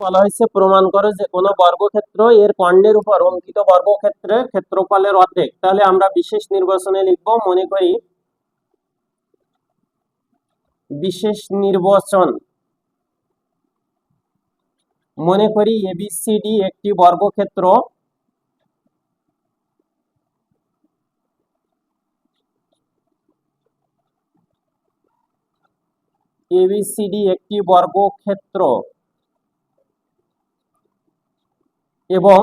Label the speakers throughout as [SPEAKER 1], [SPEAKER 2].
[SPEAKER 1] বলা হয়েছে প্রমাণ করো যে কোন বর্গক্ষেত্র এর কর্ণের উপর অঙ্কিত বর্গক্ষেত্রের ক্ষেত্রফলের অর্ধেক। তাহলে আমরা বিশেষ নির্বাচনে লিখব, মনে করি বিশেষ নির্বাচন। মনে করি এবিসিডি একটি বর্গক্ষেত্র। এবিসিডি একটি বর্গক্ষেত্র। এবং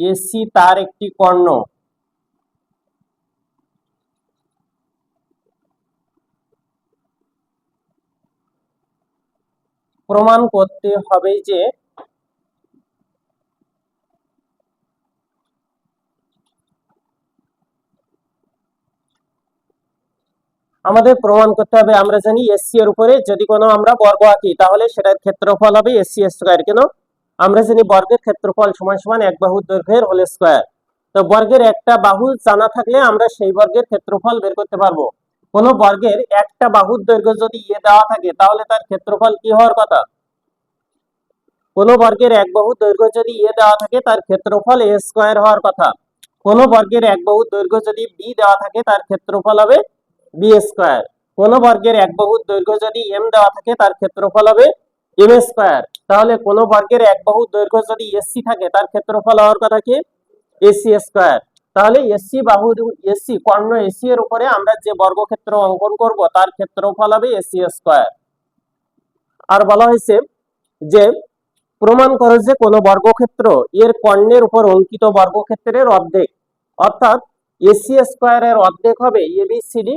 [SPEAKER 1] এসি তার একটি কর্ণ। প্রমাণ করতে হবে যে আমাদের প্রমাণ করতে হবে আমরা জানি এসসি এর উপরে যদি কোনো আমরা বর্গ আঁকি, তাহলে সেটার ক্ষেত্রফল হবে এসসি স্কোয়ার, কেন? আমরা জানি বর্গের ক্ষেত্রফল সমান সমান এক বাহু দৈর্ঘ্যের হোল স্কোয়ার। তো বর্গের একটা বাহু জানা থাকলে আমরা সেই বর্গের ক্ষেত্রফল বের করতে পারব। কোন বর্গের একটা বাহুর দৈর্ঘ্য যদি ইয়ে দেওয়া থাকে, তাহলে তার ক্ষেত্রফল কি হওয়ার কথা? কোন বর্গের এক বাহু দৈর্ঘ্য যদি ইয়ে দেওয়া থাকে, তার ক্ষেত্রফল এ স্কোয়ার হওয়ার কথা। কোন বর্গের এক বাহু দৈর্ঘ্য যদি বি দেওয়া থাকে, তার ক্ষেত্রফল হবে বি স্কোয়ার। কোন বর্গের এক বাহুর দৈর্ঘ্য যদি এম দেওয়া থাকে, তার ক্ষেত্রফল হবে এম স্কোয়ার তাহলে কোন বর্গের এক বাহুর দৈর্ঘ্য যদি এসসি থাকে, তার ক্ষেত্রফল হওয়ার কথা কি? এসি স্কোয়ার তাহলে এসসি বাহু এসি কর্ণ এসি এর উপরে আমরা যে বর্গক্ষেত্র অঙ্কন করব, তার ক্ষেত্রফল হবে এসি স্কোয়ার আর বলা হয়েছে যে, প্রমাণ করো যে কোন বর্গক্ষেত্র এর কর্ণের উপর অঙ্কিত বর্গক্ষেত্রের অর্ধেক। অর্থাৎ এসি স্কোয়ারের অর্ধেক হবে এবিসিডি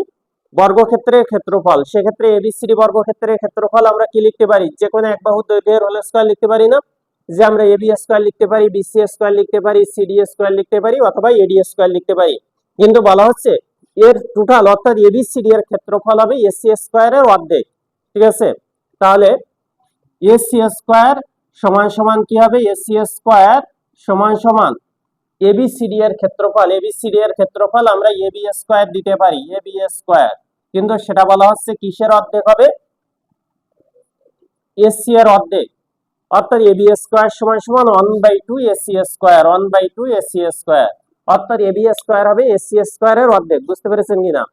[SPEAKER 1] বর্গক্ষেত্রের ক্ষেত্রফল। সেক্ষেত্রে এবিসিডি বর্গক্ষেত্রের ক্ষেত্রফল আমরা কি লিখতে পারি? যে কোনো এক বাহু দৈর্ঘ্যের হোল স্কোয়ার লিখতে পারি না। যে আমরা এবি স্কোয়ার লিখতে পারি বিসি স্কোয়ার লিখতে পারি সিডি স্কোয়ার লিখতে পারি অথবা এডি স্কোয়ার লিখতে পারি। কিন্তু বলা হচ্ছে এর টোটাল অর্থাৎ এবিসিডি এর ক্ষেত্রফল হবে এসি স্কোয়ারের অর্ধেক। ঠিক আছে? তাহলে এসি স্কোয়ার সমান সমান কি হবে? এসি স্কোয়ার সমান সমান এবিসিডি এর ক্ষেত্রফল। এবিসিডি এর ক্ষেত্রফল আমরা এবি স্কোয়ার দিতে পারি। AB square. কিন্তু সেটা বলা হচ্ছে কিসের অর্ধেক হবে? এসি এর অর্ধেক। অর্থাৎ এবি স্কোয়ার সমান সমান one by two AC square one by two AC square অর্থাৎ এবি স্কোয়ার হবে এসি স্কোয়ারের অর্ধেক। বুঝতে পেরেছেন কিনা?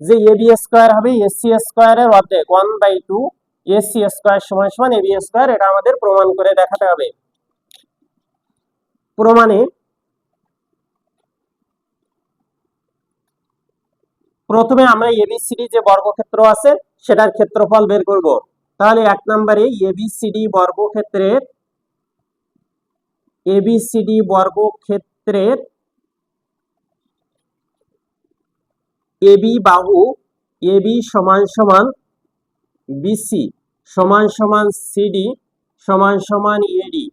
[SPEAKER 1] যে এবি স্কোয়ার হবে এসি স্কোয়ারের অর্ধেক one by two AC square সমান সমান এবি স্কোয়ার এটা আমাদের প্রমাণ করে দেখাতে হবে। প্রমাণে প্রথমে আমরা এবিসিডি যে বর্গক্ষেত্র আছে, সেটার ক্ষেত্রফল বের করব। তাহলে এক নম্বরে এবিসিডি বর্গক্ষেত্রের এবিসিডি বর্গক্ষেত্রের এবি বাহু এবি সমান সমান বিসি সমান সমান সিডি সমান সমান এডি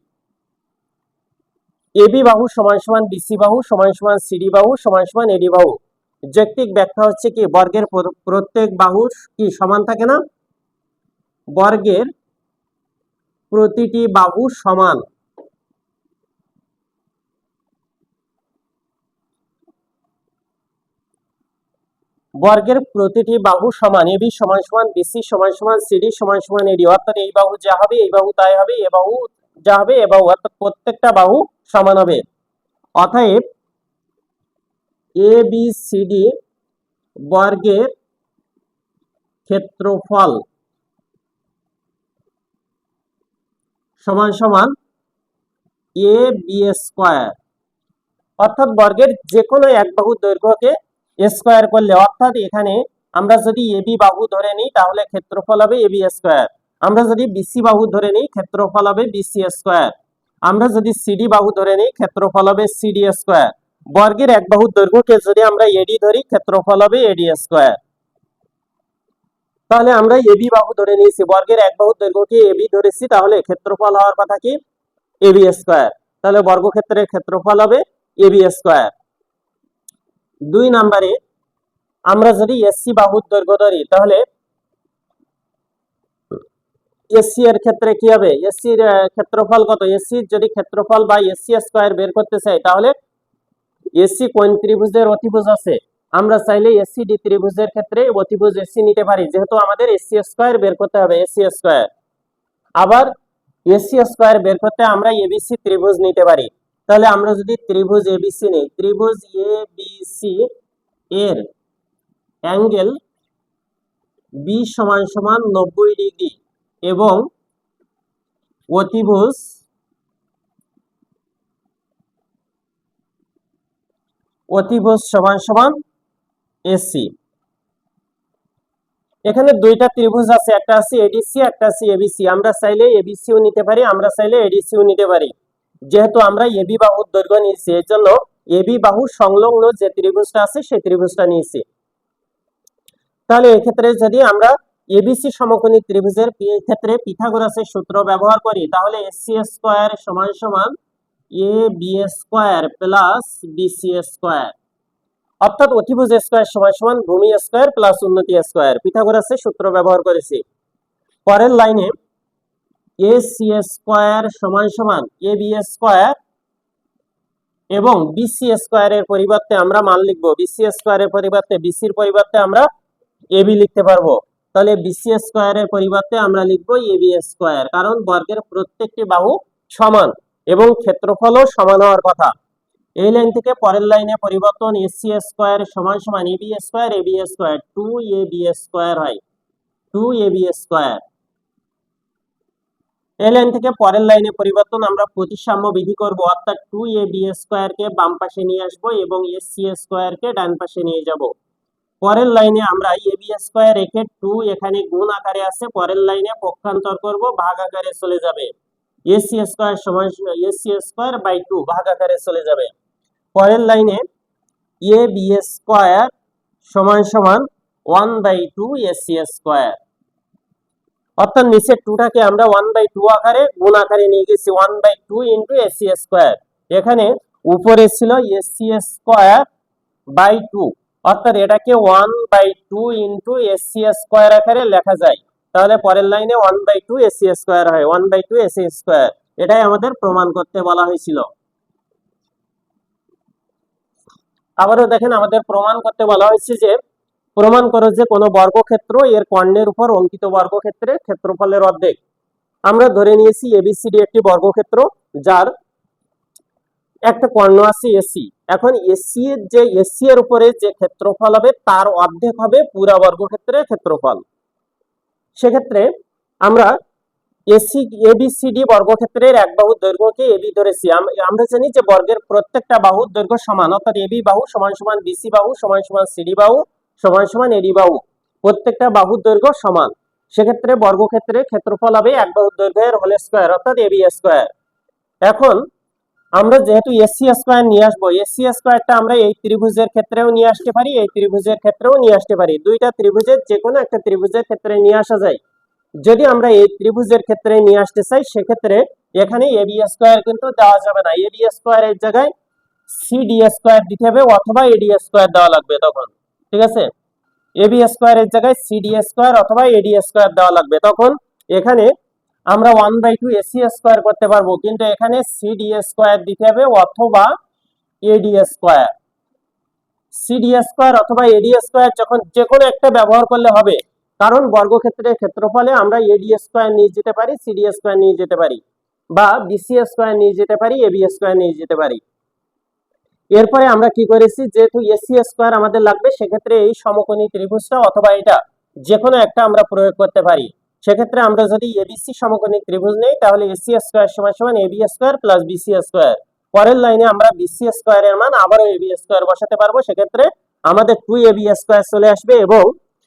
[SPEAKER 1] এবি বাহু সমান সমান বিসি বাহু, সমান সমান সিডি বাহু, সমান সমান এডি বাহু। জ্যাক্তিক ব্যাখ্যা হচ্ছে কি, বর্গের প্রত্যেক বাহু কি সমান থাকে না? বর্গের প্রতিটি বাহু সমান। বর্গের প্রতিটি বাহু সমান এবি সমান সমান বিসি সমান সমান সিডি সমান সমান এডি অর্থাৎ এই বাহু যা হবে, এই বাহু তাই হবে, এ বাহু যা হবে, এ বাহু, অর্থাৎ প্রত্যেকটা বাহু সমান হবে। অতএব এ বি সি ডি বর্গের ক্ষেত্রফল সমান সমান এ বি স্কোয়ার অর্থাৎ বর্গের যে কোনো এক বাহুর দৈর্ঘ্যকে স্কোয়ার করলে, অর্থাৎ এখানে আমরা যদি এবি বাহু ধরে নিই, তাহলে ক্ষেত্রফল হবে এবি স্কোয়ার আমরা যদি বিসি বাহু ধরে নিই, ক্ষেত্রফল হবে বিসি স্কোয়ার আমরা যদি সিডি বাহু ধরে নিই, ক্ষেত্রফল হবে সিডি স্কোয়ার বর্গের এক বাহুর দৈর্ঘ্যকে যদি আমরা এডি ধরি, ক্ষেত্রফল হবে এডি স্কোয়ার। তাহলে আমরা এবি বাহু ধরে নিয়েছি, বর্গের এক বাহুর দৈর্ঘ্যকে এবি ধরেছি, তাহলে ক্ষেত্রফল হওয়ার কথা কি? AB square. তাহলে বর্গক্ষেত্রের ক্ষেত্রফল হবে এবি স্কোয়ার। দুই নম্বরে আমরা যদি এসসি বাহুর দৈর্ঘ্য ধরি, তাহলে এসসি এর ক্ষেত্রে কি হবে? এসসির ক্ষেত্রফল কত? এসসি যদি ক্ষেত্রফল বা এসসি স্কোয়ার বের করতে চাই, তাহলে এসসি কোন ত্রিভুজের অতিভুজ আছে। আমরা চাইলে এসি ডি ত্রিভুজের ক্ষেত্রে অতিভুজ এসি নিতে পারি, যেহেতু আমাদের এসি স্কোয়ার বের করতে হবে এসি স্কোয়ার আবার এসি স্কোয়ার বের করতে আমরা এবিসি ত্রিভুজ নিতে পারি। তাহলে আমরা যদি ত্রিভুজ এবিসি নেই, ত্রিভুজ এ এবিসি এর অ্যাঙ্গেল বি সমান সমান নব্বই ডিগ্রি এবং অতিভুজ অতিভুজ সমান সমান এসি। এখানে দুইটা ত্রিভুজ আছে, একটা আছে এডিসি, একটা আছে এবিসি। আমরা চাইলে এবিসিও নিতে পারি, আমরা চাইলে এডিসিও নিতে পারি। যেহেতু আমরা এবি বাহুর দৈর্ঘ্য নিয়েছি এর জন্য এবি বাহু সংলগ্ন যে ত্রিভুজটা আছে, সেই ত্রিভুজটা নিয়েছি। তাহলে এক্ষেত্রে যদি আমরা এবিসি সমকোণী ত্রিভুজের ক্ষেত্রে পিথাগোরাসের সূত্র ব্যবহার করি, তাহলে এসি স্কোয়ার সমান সমান A B square plus BC square অর্থাৎ অতিভুজ স্কোয়ার সমান সমান ভূমি স্কোয়ার প্লাস উন্নতি স্কোয়ার পিথাগোরাসের সূত্র ব্যবহার করেছি। পরের লাইনে এ সি স্কোয়ার সমান সমান এ বি স্কোয়ার এবং বিসি স্কোয়ারের পরিবর্তে আমরা মান লিখব। বিসি স্কোয়ারের পরিবর্তে বিসির পরিবর্তে আমরা এবি লিখতে পারব। তাহলে বিসি স্কোয়ারের পরিবর্তে আমরা লিখব এবি স্কোয়ার কারণ বর্গের প্রত্যেকটি বাহু সমান। এবং ক্ষেত্রফলও সমান হওয়ার কথা। এই লাইন থেকে পরের লাইনে পরিবর্তন এসি স্কোয়ার সমান সমান A B square A B square two A B square হয়। টু এ বি স্কোয়ার এই লাইন থেকে পরের লাইনে পরিবর্তন আমরা প্রতিসাম্য বিধি করব, অর্থাৎ টু এ বি স্কোয়ার কে বাম পাশে নিয়ে আসব এবং এস সি স্কোয়ার কে ডান পাশে নিয়ে যাব। পরের লাইনে আমরা এ বি স্কোয়ার রেখে টু এখানে গুণ আকারে আছে, পরের লাইনে পক্ষান্তর করব, ভাগ আকারে চলে যাবে। এসি স্কোয়ার সমান A C square by two ভাগ আকারে চলে যাবে। পরের লাইনে এ বি স্কোয়ার সমান সমান one by two A C square অর্থাৎ নিচের টুটাকে আমরা ওয়ান বাই টু আকারে গুণ আকারে নিয়ে গেছি one by two into A C square এখানে উপরে ছিল A C square by two অর্থাৎ এটাকে one by two into A C square আকারে লেখা যায়। তাহলে পরের লাইনে one by two A C square হয় one by two A C square এটাই আমাদের প্রমাণ করতে বলা হয়েছিল। আবারও দেখেন আমাদের প্রমাণ করতে বলা হয়েছে যে, প্রমাণ করো যে কোনো বর্গক্ষেত্র এর কর্ণের উপর অঙ্কিত বর্গক্ষেত্রে ক্ষেত্রফলের অর্ধেক। আমরা ধরে নিয়েছি এবিসিডি একটি বর্গক্ষেত্র, যার একটা কর্ণ আছে এসি এখন এসি এর যে এসি এর উপরে যে ক্ষেত্রফল হবে, তার অর্ধেক হবে পুরা বর্গক্ষেত্রের ক্ষেত্রফল। সেক্ষেত্রে আমরা এসি এবিসিডি বর্গক্ষেত্রের এক বাহুর দৈর্ঘ্যকে এবি ধরেছি। আমরা জানি যে বর্গের প্রত্যেকটা বাহুর দৈর্ঘ্য সমান, অর্থাৎ এবি বাহু সমান সমান বিসি বাহু সমান সমান সিডি বাহু সমান সমান এডি বাহু, প্রত্যেকটা বাহুর দৈর্ঘ্য সমান। সেক্ষেত্রে বর্গক্ষেত্রে ক্ষেত্রফল হবে এক বাহুর দৈর্ঘ্যের হোল স্কোয়ার, অর্থাৎ এবি স্কোয়ার এখন আমরা যেহেতু এসি স্কোয়ার নিয়ে আসব এসি স্কোয়ারটা আমরা এই ত্রিভুজের ক্ষেত্রেও নিয়ে আসতে পারি, এই ত্রিভুজের ক্ষেত্রেও নিয়ে আসতে পারি। দুইটা ত্রিভুজের যে কোনো একটা ত্রিভুজের ক্ষেত্রে নিয়ে আসা যায়। যদি আমরা এই ত্রিভুজের ক্ষেত্রে নিয়ে আসতে চাই, সেক্ষেত্রে এখানে এবি স্কোয়ার কিন্তু দেওয়া যাবে না। এবি স্কোয়ারের জায়গায় সিডি স্কোয়ার দিতে হবে অথবা এডি স্কোয়ার দেওয়া লাগবে তখন। ঠিক আছে? এবি স্কোয়ারের জায়গায় সিডি স্কোয়ার অথবা এডি স্কোয়ার দেওয়া লাগবে তখন। এখানে আমরা one by two A C square করতে পারব, কিন্তু এখানে সিডি স্কোয়ার দিতে হবে অথবা এডি স্কোয়ার সিডি স্কোয়ার অথবা এডি স্কোয়ার যখন যে কোনো একটা ব্যবহার করলে হবে, কারণ বর্গক্ষেত্রের ক্ষেত্রফলে আমরা এডি স্কোয়ার নিয়ে যেতে পারি সিডি স্কোয়ার নিয়ে যেতে পারি, বা বিসি স্কোয়ার নিয়ে যেতে পারি এবি স্কোয়ার নিয়ে যেতে পারি। এরপরে আমরা কি করেছি, যেহেতু এসি স্কোয়ার আমাদের লাগবে, সেক্ষেত্রে এই সমকোণী ত্রিভুজটা অথবা এটা যে কোনো একটা আমরা প্রয়োগ করতে পারি। সেক্ষেত্রে আমরা যদি এবিসি সমকোণী ত্রিভুজ নেই, তাহলে এসি স্কোয়ার সমান সমান A B square plus B C square পরের লাইনে আমরা বিসি স্কোয়ারের মান আবারও এবি স্কোয়ার বসাতে পারব। সেক্ষেত্রে আমাদের টু এবি স্কোয়ার চলে আসবে এবং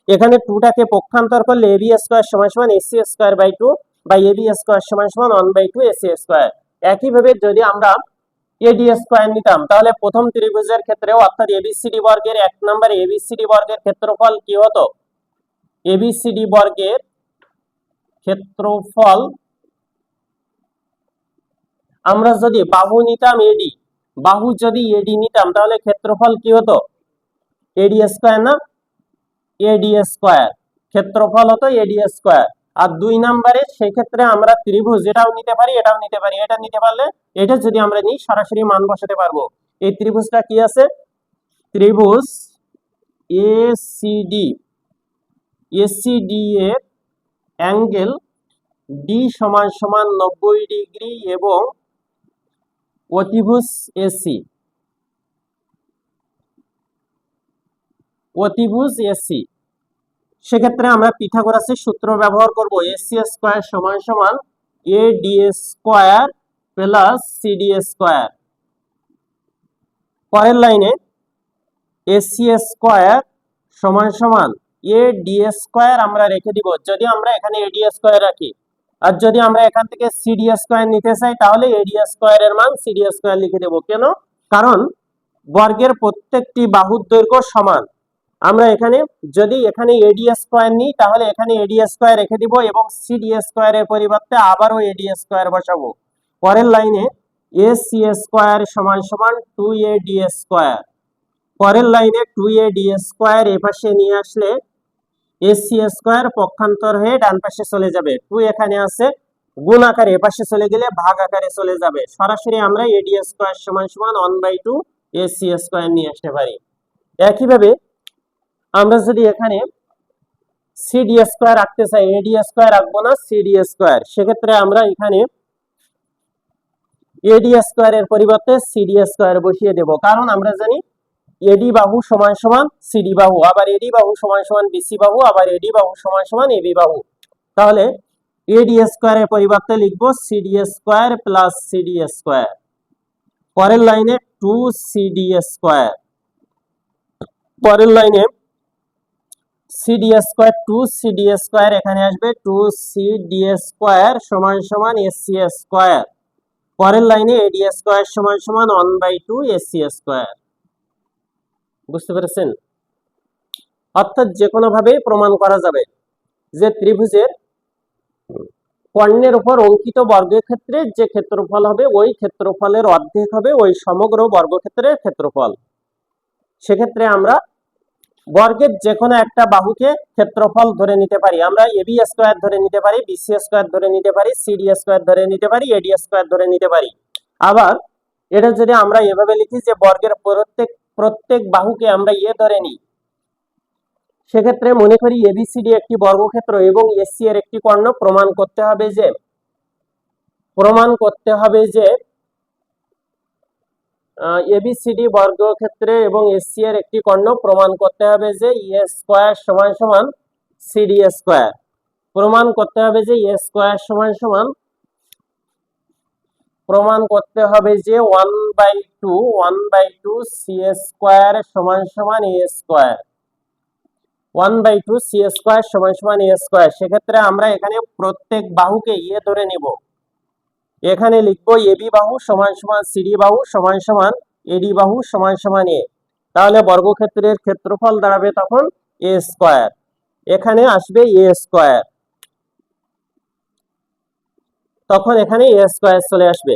[SPEAKER 1] এখানে টুটাকে পক্ষান্তর করলে এবি স্কোয়ার সমান সমান A C square by two বা এবি স্কোয়ার সমান সমান one by two A C square একইভাবে যদি আমরা এডি স্কোয়ার নিতাম, তাহলে প্রথম ত্রিভুজের ক্ষেত্রেও অর্থাৎ এবিসিডি বর্গের এক নম্বর এবিসিডি বর্গের ক্ষেত্রফল কি হতো? এবিসিডি বর্গের ক্ষেত্রফল। আমরা যদি বাহু নিতাম এডি বাহু যদি এডি নিতাম, তাহলে ক্ষেত্রফল কি হতো? এডি স্কোয়ার না? এডি স্কোয়ার ক্ষেত্রফল হতো এডি স্কোয়ার আর দুই নম্বরে সেই ক্ষেত্রে আমরা ত্রিভুজ এটাও নিতে পারি, এটাও নিতে পারি। এটা নিতে পারলে, এটা যদি আমরা নিই, সরাসরি মান বসাতে পারব। এই ত্রিভুজটা কি আছে? ত্রিভুজ A C D A C D এর অ্যাঙ্গেল ডি সমান সমান নব্বই ডিগ্রি এবং অতিভুজ এসি অতিভুজ এসি সেক্ষেত্রে আমরা পিথাগোরাসের সূত্র ব্যবহার করব এসি স্কোয়ার সমান সমান A D square plus C D square পরের লাইনে এসি স্কোয়ার সমান সমান এ ডি স্কোয়ার আমরা রেখে দিব যদি আমরা এখানে এডি স্কোয়ার রাখি আর যদি আমরা এখান থেকে সিডি স্কোয়ার নিতে চাই তাহলে এডি স্কোয়ারের মান সিডি স্কোয়ার লিখে দেব কেন কারণ বর্গের প্রত্যেকটি বাহুর দৈর্ঘ্য সমান আমরা এখানে যদি এখানে এডি স্কোয়ার নিই তাহলে এখানে এডি স্কোয়ার রেখে দিব এবং সিডি স্কোয়ারের পরিবর্তে আবারও এডি স্কোয়ার বসাবো পরের লাইনে এ সি স্কোয়ার সমান সমান টু এ ডি স্কোয়ার পরের লাইনে টু এ ডি স্কোয়ার এ পাশে নিয়ে আসলে এ সি স্কোয়ার পক্ষান্তর হয়ে ডান পাশে চলে যাবে। টু এখানে আছে, গুণ আকারে এ পাশে চলে গেলে ভাগ আকারে চলে যাবে। সরাসরি আমরা এডি স্কোয়ার সমান সমান one by two A C square নিয়ে আসতে পারি। একইভাবে আমরা যদি এখানে সিডি স্কোয়ার রাখতে চাই এডি স্কোয়ার রাখব না সিডি স্কোয়ার সেক্ষেত্রে আমরা এখানে এডি স্কোয়ারের পরিবর্তে সিডি স্কোয়ার বসিয়ে দেব। কারণ আমরা জানি এডি বাহু সমান সমান সিডি বাহু, আবার এডি বাহু সমান সমান বিসি বাহু, আবার এডি বাহু সমান সমান এবি বাহু। তাহলে এডি স্কোয়ারের পরিবর্তে লিখব C D square plus C D square. পরের লাইনে টু সিডি স্কোয়ার। পরের লাইনে C D square two C D square এখানে আসবে টু সিডি স্কোয়ার সমান সমান এসি স্কোয়ার। পরের লাইনে এডি স্কোয়ার সমান সমান one by two A C square. বুঝতে পেরেছেন? অর্থাৎ যে কোনো ভাবে প্রমাণ করা যাবে যে ত্রিভুজের কর্ণের উপর অঙ্কিত বর্গক্ষেত্রের যে ক্ষেত্রফল হবে, ওই ক্ষেত্রফলের অর্ধেক হবে, ওই সমগ্র বর্গক্ষেত্রের ক্ষেত্রফল। সেক্ষেত্রে আমরা বর্গের যে কোনো একটা বাহুকে ক্ষেত্রফল ধরে নিতে পারি। আমরা এবি স্কোয়ার ধরে নিতে পারি বিসি স্কোয়ার ধরে নিতে পারি সিডি স্কোয়ার ধরে নিতে পারি এডি স্কোয়ার ধরে নিতে পারি। আবার এটা যদি আমরা এভাবে লিখি যে বর্গের প্রত্যেক প্রত্যেক বাহুকে আমরা ইয়ে ধরে নিই। সেক্ষেত্রে মনে করি এবিসিডি একটি বর্গক্ষেত্র এবং এসসি এর একটি কর্ণ প্রমাণ করতে হবে যে, প্রমাণ করতে হবে যে এবিসিডি বর্গক্ষেত্রে এবং এসসি এর একটি কর্ণ প্রমাণ করতে হবে যে এ স্কোয়ার সমান সমান সিডি স্কোয়ার প্রমাণ করতে হবে যে এ স্কোয়ার সমান সমান প্রমাণ করতে হবে যে one by two one by two C square সমান সমান A square one by two C square সমান সমান এ স্কোয়ার সেক্ষেত্রে আমরা এখানে প্রত্যেক বাহুকে ইয়ে ধরে নিব। এখানে লিখব এবি বাহু সমান সমান সিডি বাহু সমান সমান এডি বাহু সমান সমান এ তাহলে বর্গক্ষেত্রের ক্ষেত্রফল দাঁড়াবে তখন এ স্কোয়ার এখানে আসবে এ স্কোয়ার তখন এখানে এ স্কোয়ার চলে আসবে।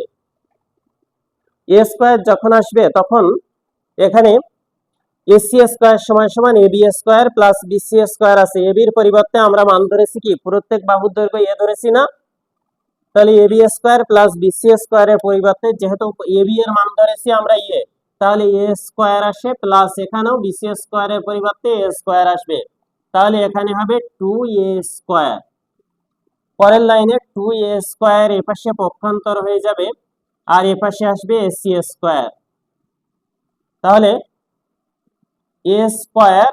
[SPEAKER 1] এ স্কোয়ার যখন আসবে, তখন এখানে এসি স্কোয়ার সমান সমান A B square plus B C square আছে। এ বির পরিবর্তে আমরা মান ধরেছি কি? প্রত্যেক বাহুর দৈর্ঘ্য এ ধরেছি না? তাহলে A B square plus B C স্কোয়ারের পরিবর্তে যেহেতু এ বি এর মান ধরেছি আমরা ইয়ে তাহলে এ স্কোয়ার আসে প্লাস এখানেও বিসি স্কোয়ারের পরিবর্তে এ স্কোয়ার আসবে। তাহলে এখানে হবে টু এ স্কোয়ার পরের লাইনে টু এ স্কোয়ার এপাশে পক্ষান্তর হয়ে যাবে আর এপাশে আসবে এসি স্কোয়ার তাহলে এ স্কোয়ার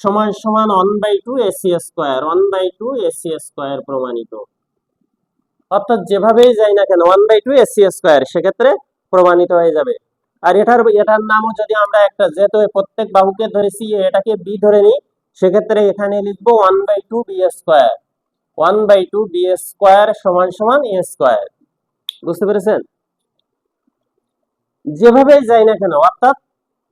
[SPEAKER 1] সমান সমান one by two A C square one by two A C square প্রমাণিত। অর্থাৎ যেভাবেই যাই না কেন one by two A C square সেক্ষেত্রে প্রমাণিত হয়ে যাবে। আর এটার এটার নামও যদি আমরা একটা যেহেতু প্রত্যেক বাহুকে ধরেছি, এটাকে বি ধরে নিই, সেক্ষেত্রে এখানে লিখব one by two B square one by two B square সমান সমান এ স্কোয়ার। বুঝতে পেরেছেন? যেভাবেই যাই না কেন, অর্থাৎ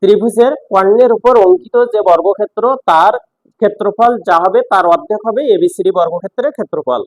[SPEAKER 1] ত্রিভুজের কর্ণের উপর অঙ্কিত যে বর্গক্ষেত্র, তার ক্ষেত্রফল যা হবে, তার অর্ধেক হবে এবিসিডি বর্গক্ষেত্রের ক্ষেত্রফল।